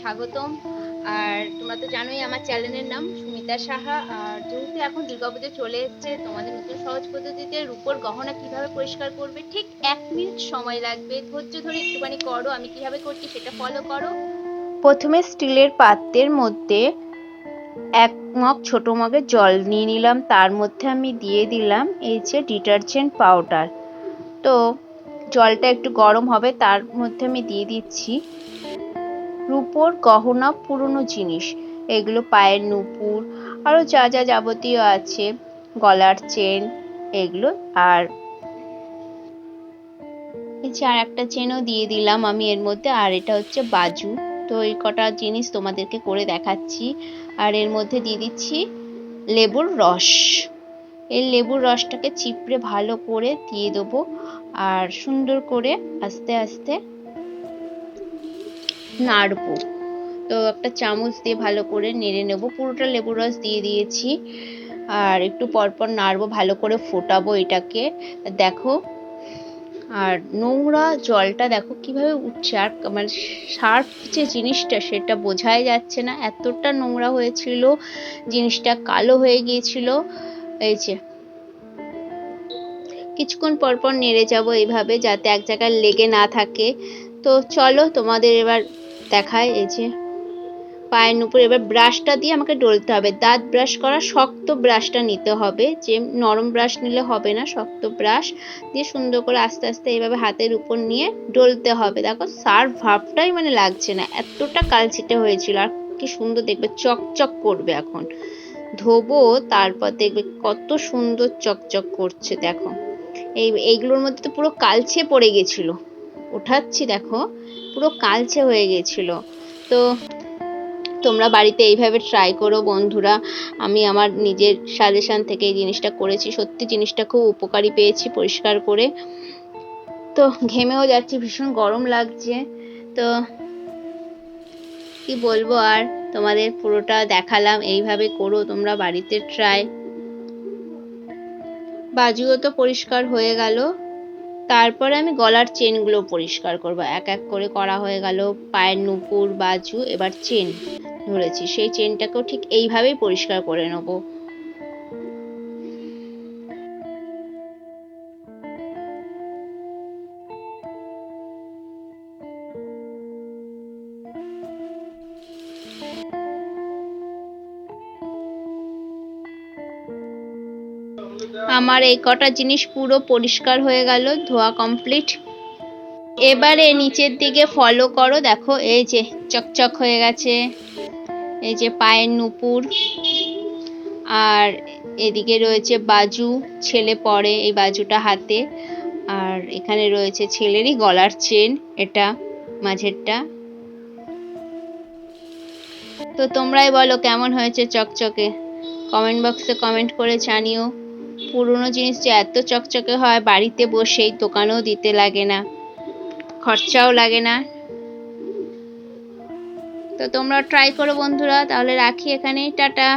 স্বাগতম। আর তোমরা তো জানোই আমার চ্যানেলের নাম সুমিতা সাহা। আর যেহেতু এখন দুর্গাপুজো চলে এসেছে, তোমাদের নতুন সহজ পদ্ধতিতে রূপোর গহনা কীভাবে পরিষ্কার করবে, ঠিক এক মিনিট সময় লাগবে। ধৈর্য ধরে একটুখানি করো, আমি কীভাবে করছি সেটা ফলো করো। প্রথমে স্টিলের পাত্রের মধ্যে এক মগ ছোট মগের জল নিয়ে নিলাম। তার মধ্যে আমি দিয়ে দিলাম এই যে ডিটারজেন্ট পাউডার তো জলটা একটু গরম হবে, তার মধ্যে আমি দিয়ে দিচ্ছি। রূপোর গহনা পুরনো জিনিস। এগুলো পায়ের নুপুর, আরও যা যা যাবতীয় আছে, গলার চেন, এগুলো আর আর একটা চেনও দিয়ে দিলাম আমি এর মধ্যে, আর এটা হচ্ছে বাজু। তো এই কটা জিনিস তোমাদেরকে করে দেখাচ্ছি। আর এর মধ্যে দিয়ে দিচ্ছি লেবুর রস। এই লেবুর রসটাকে চিপড়ে ভালো করে দিয়ে দেবো, আর সুন্দর করে আস্তে আস্তে নাড়বো। তো একটা চামচ দিয়ে ভালো করে নেড়ে নেব। পুরোটা লেবুর রস দিয়ে দিয়েছি। আর একটু পরপর নাড়বো, ভালো করে ফোটাবো এটাকে। দেখো, আর নোংরা জলটা দেখো কীভাবে উঠছে। আর মানে সার্ফ যে জিনিসটা সেটা বোঝাই যাচ্ছে না। এতটা নোংরা হয়েছিল, জিনিসটা কালো হয়ে গিয়েছিল। এই যে, কিছুক্ষণ পর পর নেড়ে যাব এইভাবে যাতে এক জায়গায় লেগে না থাকে। তো চলো তোমাদের এবার দেখায় এই যে পায়ের উপর এবার ব্রাশটা দিয়ে আমাকে ডলতে হবে। দাঁত ব্রাশ করা শক্ত ব্রাশটা নিতে হবে। যে নরম ব্রাশ নিলে হবে না, শক্ত ব্রাশ দিয়ে সুন্দর করে আস্তে আস্তে এইভাবে হাতের উপর নিয়ে ডলতে হবে। দেখো সার্ফ ভাবটাই মানে লাগছে না। এতটা কালচিটে হয়েছিল। আর কি সুন্দর দেখবে, চকচক করবে এখন। ধোবো, তারপর দেখবে কত সুন্দর চকচক করছে, দেখো। এই, এইগুলোর মধ্যে তো পুরো কালচে পড়ে গেছিল। ওঠাচ্ছি, দেখো। পুরো কালচে হয়ে গেছিল। তো তোমরা বাড়িতে এইভাবে ট্রাই করো বন্ধুরা। আমি আমার নিজের সাজেশান থেকে এই জিনিসটা করেছি। সত্যি জিনিসটা খুব উপকারী পেয়েছি পরিষ্কার করে। তো ঘেমেও যাচ্ছি, ভীষণ গরম লাগছে। তো কি বলব আর, তোমাদের পুরোটা দেখালাম, এইভাবে করো, তোমরা বাড়িতে ট্রাই বাজুও তো পরিষ্কার হয়ে গেল। তারপরে আমি গলার চেনগুলো পরিষ্কার করব। এক এক করে করা হয়ে গেল পায়ের নুপুর, বাজু, এবার চেন ধরেছি। সেই চেনটাকেও ঠিক এইভাবেই পরিষ্কার করে নেব। আমার এই কটা জিনিস পুরো পরিষ্কার হয়ে গেল, ধোয়া কমপ্লিট এবারে নিচের দিকে ফলো করো, দেখো, এই যে চকচক হয়ে গেছে, এই যে পায়ের নুপুর, আর এদিকে রয়েছে বাজু, ছেলে পরে এই বাজুটা হাতে, আর এখানে রয়েছে ছেলেরই গলার চেন, এটা মাঝেরটা। তো তোমরাই বলো কেমন হয়েছে চকচকে? কমেন্ট বক্সে কমেন্ট করে জানিও। পুরনো জিনিস যে এত চকচকে হয়, বাড়িতে বসেই দোকানেও দিতে লাগে না, খরচাও লাগে না। তো তোমরা ট্রাই করো বন্ধুরা, তাহলে রাখি এখানেই, টাটা।